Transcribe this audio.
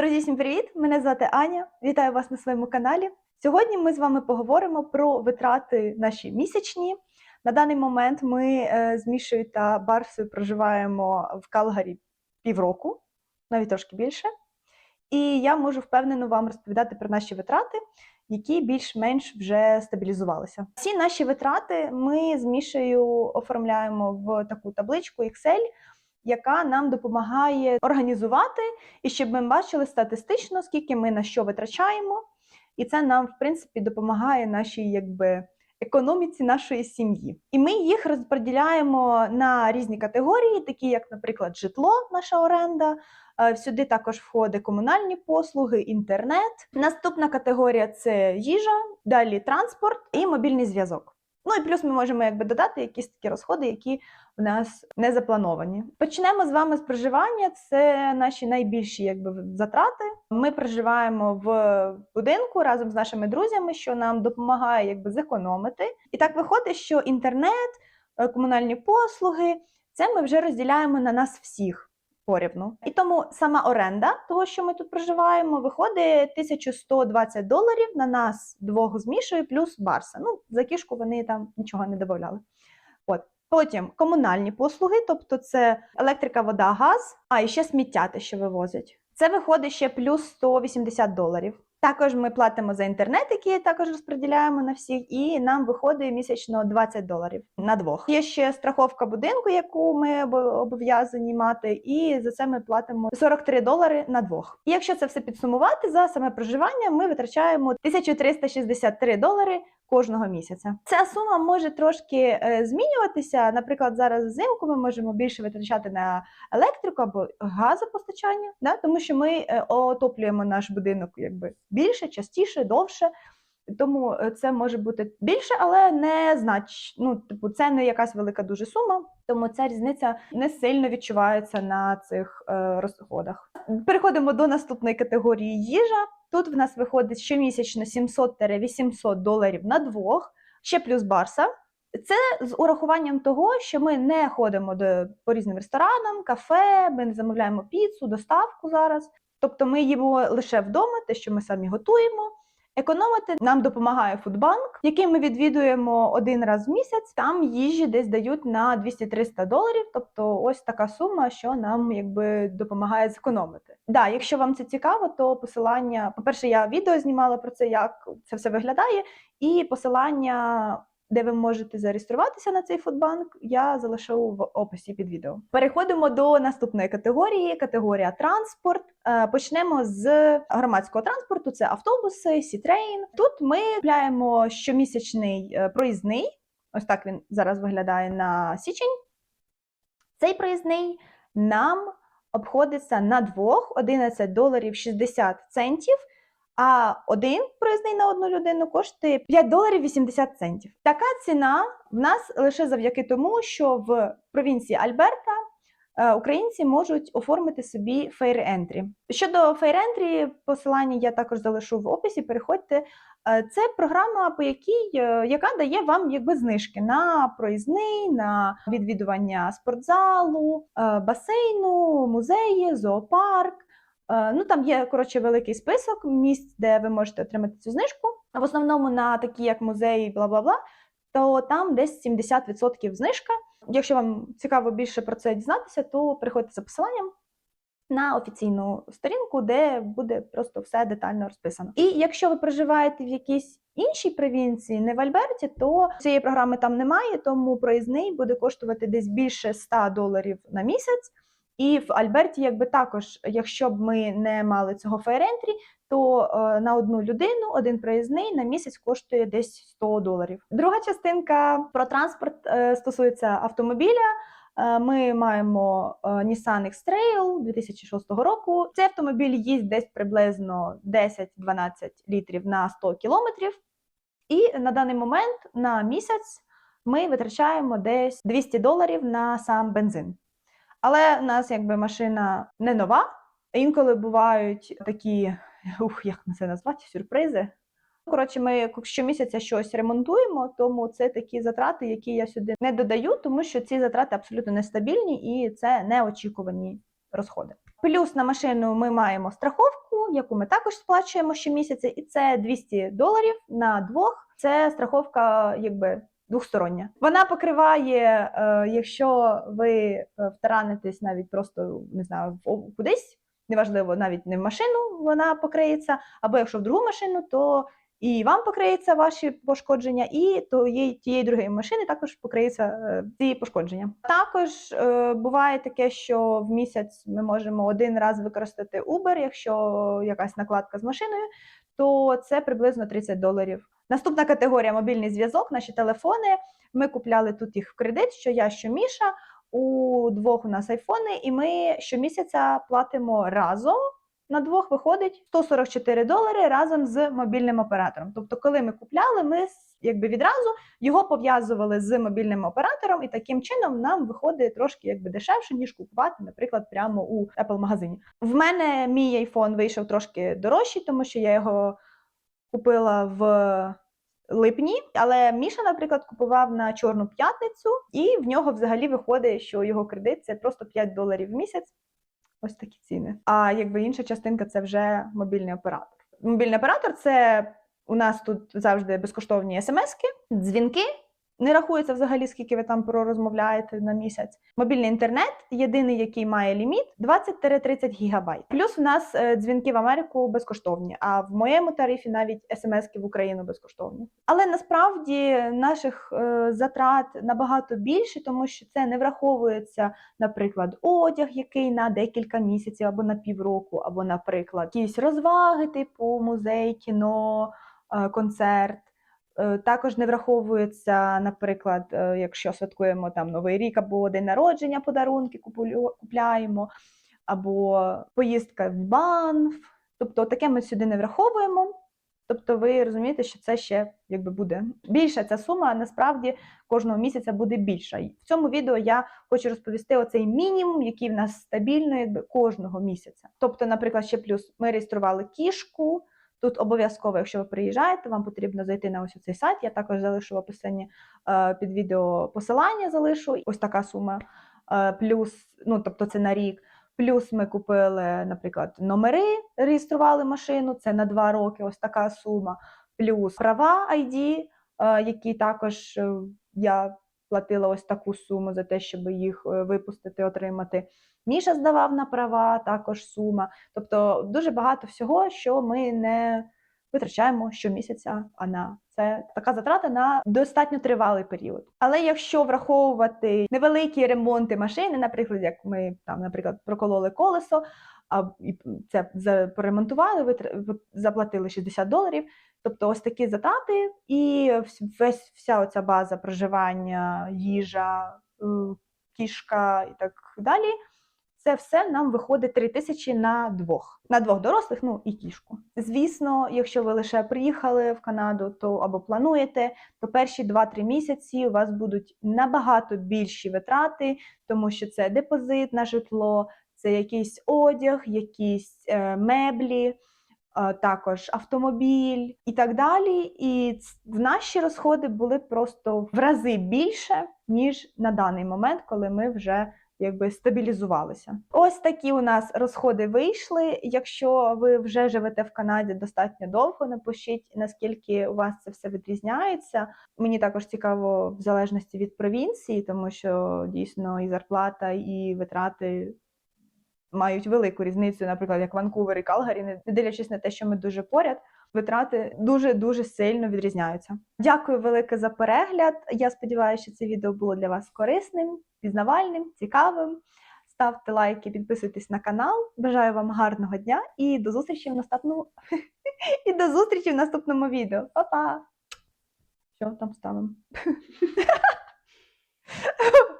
Друзі, всім привіт! Мене звати Аня. Вітаю вас на своєму каналі. Сьогодні ми з вами поговоримо про витрати наші місячні. На даний момент ми е, з Мішою та Барсою проживаємо в Калгарі півроку, навіть трошки більше. І я можу впевнено вам розповідати про наші витрати, які більш-менш вже стабілізувалися. Всі наші витрати ми з Мішею оформляємо в таку табличку Excel, яка нам допомагає організувати і щоб ми бачили статистично, скільки ми на що витрачаємо. І це нам, в принципі, допомагає нашій якби, економіці нашої сім'ї. І ми їх розподіляємо на різні категорії, такі як, наприклад, житло, наша оренда. Е, Сюди також входить комунальні послуги, інтернет. Наступна категорія це їжа, далі транспорт і мобільний зв'язок. Ну і плюс ми можемо якби додати якісь такі розходи, які в нас не заплановані. Почнемо з вами з проживання. Це наші найбільші якби затрати. Ми проживаємо в будинку разом з нашими друзями, що нам допомагає якби зекономити. І так виходить, що інтернет, е, комунальні послуги це ми вже розділяємо на нас всіх. Порівну. І тому сама оренда того, що ми тут проживаємо, виходить 1120 доларів на нас двох з Мішою плюс Барса. Ну, за кішку вони там нічого не додавали. От. Потім комунальні послуги, тобто це електрика, вода, газ, а і ще сміття, те, що вивозять. Це виходить ще плюс 180 доларів. Також ми платимо за інтернет, який також розподіляємо на всіх, і нам виходить місячно 20 доларів на двох. Є ще страховка будинку, яку ми обов'язані мати, і за це ми платимо 43 долари на двох. І якщо це все підсумувати, за саме проживання ми витрачаємо 1363 долари кожного місяця. Ця сума може трошки е, змінюватися. Наприклад, зараз взимку ми можемо більше витрачати на електрику або газопостачання, да? тому що ми е, отоплюємо наш будинок якби більше, частіше, довше. Тому е, це може бути більше, але не знач... ну, типу, це не якась велика дуже сума, тому ця різниця не сильно відчувається на цих е, розходах. Переходимо до наступної категорії їжа. Тут в нас виходить щомісячно 700-800 доларів на двох, ще плюс барса. Це з урахуванням того, що ми не ходимо до, по різним ресторанам, кафе, ми не замовляємо піцу, доставку зараз. Тобто ми їмо лише вдома, те, що ми самі готуємо. Економити нам допомагає Фудбанк, який ми відвідуємо один раз в місяць. Там їжі десь дають на 200-300 доларів. Тобто, ось така сума, що нам якби допомагає зекономити. Да, якщо вам це цікаво, то посилання, по-перше, я відео знімала про це, як це все виглядає, і посилання. Де ви можете зареєструватися на цей фудбанк, я залишу в описі під відео. Переходимо до наступної категорії: категорія транспорт. Е, Почнемо з громадського транспорту: це автобуси, сітрейн. Тут ми купляємо щомісячний е, проїзний. Ось так він зараз виглядає на січень. Цей проїзний нам обходиться на двох 11 доларів 60 центів. А один проїзний на одну людину коштує 5 доларів 80 центів. Така ціна в нас лише завдяки тому, що в провінції Альберта е, українці можуть оформити собі Entry. Щодо Entry, посилання я також залишу в описі. Переходьте. Е, Це програма, по якій е, яка дає вам якби знижки на проїзний, на відвідування спортзалу, басейну, музеї, зоопарк. Е, Ну, там є коротше великий список місць, де ви можете отримати цю знижку. В основному на такі, як музеї, бла бла бла, то там десь 70% знижка. Якщо вам цікаво більше про це дізнатися, то переходьте за посиланням на офіційну сторінку, де буде просто все детально розписано. І якщо ви проживаєте в якійсь іншій провінції, не в Альберті, то цієї програми там немає, тому проїзний буде коштувати десь більше 100 доларів на місяць. І в Альберті, якби також, якщо б ми не мали цього фейрентрі, то е, на одну людину один проїзний на місяць коштує десь 100 доларів. Друга частинка про транспорт е, стосується автомобіля. Е, Ми маємо Nissan X-Trail 2006 року. Цей автомобіль їсть десь приблизно 10-12 літрів на 100 кілометрів. І на даний момент на місяць ми витрачаємо десь 200 доларів на сам бензин. Але в нас якби машина не нова. Інколи бувають такі, ух, як це назвати, сюрпризи. Коротше, ми щомісяця щось ремонтуємо, тому це такі затрати, які я сюди не додаю, тому що ці затрати абсолютно нестабільні і це неочікувані розходи. Плюс на машину ми маємо страховку, яку ми також сплачуємо щомісяця, і це 200 доларів на двох. Це страховка, якби. Двохстороння. Вона покриває, е, якщо ви е, втаранитесь навіть просто не знаю, кудись, неважливо, навіть не в машину вона покриється, або якщо в другу машину, то і вам покриється ваші пошкодження, і тієї, тієї другої машини також покриється е, ці пошкодження. Також е, буває таке, що в місяць ми можемо один раз використати Uber, якщо якась накладка з машиною, то це приблизно 30 доларів. Наступна категорія мобільний зв'язок, наші телефони. Ми купляли тут їх в кредит, що я, що Міша. У двох у нас айфони, і ми щомісяця платимо разом. На двох виходить 144 долари разом з мобільним оператором. Тобто, коли ми купляли, ми якби відразу його пов'язували з мобільним оператором, і таким чином нам виходить трошки якби дешевше, ніж купувати, наприклад, прямо у Apple магазині. В мене мій iPhone вийшов трошки дорожчий, тому що я його купила в липні, але Міша, наприклад, купував на Чорну п'ятницю, і в нього взагалі виходить, що його кредит це просто 5 доларів в місяць. Ось такі ціни. А якби інша частинка це вже мобільний оператор. Мобільний оператор це у нас тут завжди безкоштовні смски, дзвінки. Не рахується взагалі, скільки ви там пророзмовляєте на місяць. Мобільний інтернет, єдиний, який має ліміт 20-30 гігабайт. Плюс у нас е, дзвінки в Америку безкоштовні, а в моєму тарифі навіть смски в Україну безкоштовні. Але насправді наших е, затрат набагато більше, тому що це не враховується, наприклад, одяг, який на декілька місяців або на півроку, або, наприклад, якісь розваги, типу музей, кіно, е, концерт. Е, Також не враховується, наприклад, е, якщо святкуємо там Новий рік або день народження, подарунки купляємо, або поїздка в банк. Тобто таке ми сюди не враховуємо. Тобто ви розумієте, що це ще якби буде більша ця сума, а насправді кожного місяця буде більша. В цьому відео я хочу розповісти оцей мінімум, який в нас стабільно якби кожного місяця. Тобто, наприклад, ще плюс ми реєстрували кішку. Тут обов'язково, якщо ви приїжджаєте, вам потрібно зайти на ось цей сайт. Я також залишу в описанні е, під відео посилання. Залишу ось така сума. Е, плюс, ну тобто це на рік. Плюс ми купили, наприклад, номери, реєстрували машину. Це на два роки. Ось така сума. Плюс права ID, е, які також я платила ось таку суму за те, щоб їх е, випустити, отримати. Міша здавав на права, також сума. Тобто дуже багато всього, що ми не витрачаємо щомісяця, а на це така затрата на достатньо тривалий період. Але якщо враховувати невеликі ремонти машини, наприклад, як ми там, наприклад, прокололи колесо, а це поремонтували, заплатили 60 доларів. Тобто ось такі затрати, і весь вся оця база проживання, їжа, е, кішка і так далі. Це все нам виходить 3 тисячі на двох, на двох дорослих, ну і кішку. Звісно, якщо ви лише приїхали в Канаду, то або плануєте, то перші 2-3 місяці у вас будуть набагато більші витрати, тому що це депозит на житло, це якийсь одяг, якісь е, меблі, також автомобіль і так далі. І в наші розходи були просто в рази більше, ніж на даний момент, коли ми вже якби стабілізувалися. Ось такі у нас розходи вийшли. Якщо ви вже живете в Канаді достатньо довго, напишіть, наскільки у вас це все відрізняється. Мені також цікаво в залежності від провінції, тому що дійсно і зарплата, і витрати мають велику різницю, наприклад, як Ванкувер і Калгарі, не дивлячись на те, що ми дуже поряд. Витрати дуже дуже сильно відрізняються. Дякую велике за перегляд. Я сподіваюся, що це відео було для вас корисним, пізнавальним, цікавим. Ставте лайки, підписуйтесь на канал. Бажаю вам гарного дня і до зустрічі в наступному і до зустрічі в наступному відео. Па-па! Що там ставимо?